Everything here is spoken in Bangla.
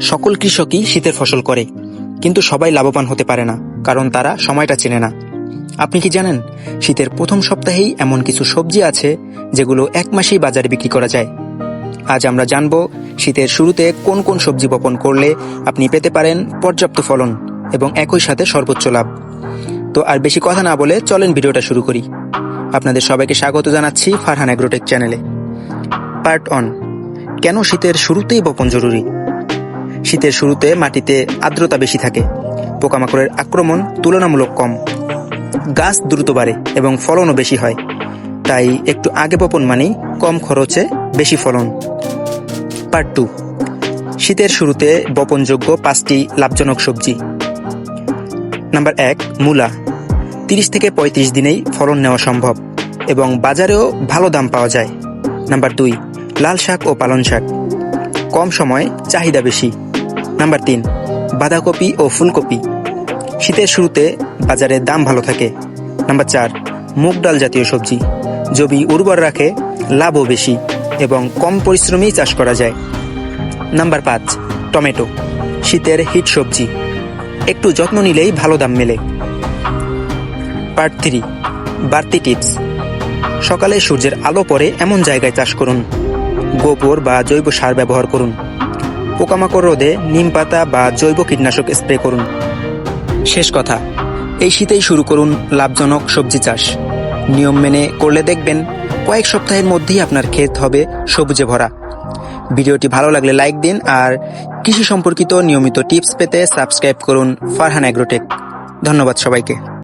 সকল কৃষকই শীতের ফসল করে, কিন্তু সবাই লাভবান হতে পারে না, কারণ তারা সময়টা চেনে না। আপনি কি জানেন, শীতের প্রথম সপ্তাহেই এমন কিছু সবজি আছে, যেগুলো এক মাসেই বাজারে বিক্রি করা যায়? আজ আমরা জানব, শীতের শুরুতে কোন কোন সবজি বপন করলে আপনি পেতে পারেন পর্যাপ্ত ফলন এবং একই সাথে সর্বোচ্চ লাভ। তো আর বেশি কথা না বলে চলেন ভিডিওটা শুরু করি। আপনাদের সবাইকে স্বাগত জানাচ্ছি ফারহান অ্যাগ্রোটেক চ্যানেলে। পার্ট অন কেন শীতের শুরুতেই বপন জরুরি? শীতের শুরুতে মাটিতে আর্দ্রতা বেশি থাকে। পোকামাকড়ের আক্রমণ তুলনামূলক কম। গাছ দ্রুত বাড়ে এবং ফলনও বেশি হয়। তাই একটু আগে বপন মানেই কম খরচে বেশি ফলন। Part two. শীতের শুরুতে বপনযোগ্য পাঁচটি লাভজনক সবজি। নাম্বার এক, মূলা। তিরিশ থেকে পঁয়ত্রিশ দিনেই ফলন নেওয়া সম্ভব এবং বাজারেও ভালো দাম পাওয়া যায়। নাম্বার দুই, লাল শাক ও পালন শাক। কম সময়ে চাহিদা বেশি। নাম্বার তিন, বাঁধাকপি ও ফুলকপি। শীতের শুরুতে বাজারে দাম ভালো থাকে। নাম্বার চার, মুগ ডাল জাতীয় সবজি। জমি উর্বর রাখে, লাভও বেশি এবং কম পরিশ্রমেই চাষ করা যায়। নাম্বার পাঁচ, টমেটো। শীতের হিট সবজি। একটু যত্ন নিলেই ভালো দাম মেলে। পার্ট থ্রি, বাড়তি টিপস। সকালে সূর্যের আলো পড়ে এমন জায়গায় চাষ করুন। গোবর বা জৈব সার ব্যবহার করুন। পোকামাকড় রোধে নিম পাতা বা জৈব কীটনাশক স্প্রে করুন। শেষ কথা, এই শীতেই শুরু করুন লাভজনক সবজি চাষ। নিয়ম মেনে করলে দেখবেন কয়েক সপ্তাহের মধ্যেই আপনার ক্ষেত হবে সবুজে ভরা। ভিডিওটি ভালো লাগলে লাইক দিন আর কৃষি সম্পর্কিত নিয়মিত টিপস পেতে সাবস্ক্রাইব করুন ফারহান অ্যাগ্রোটেক। ধন্যবাদ সবাইকে।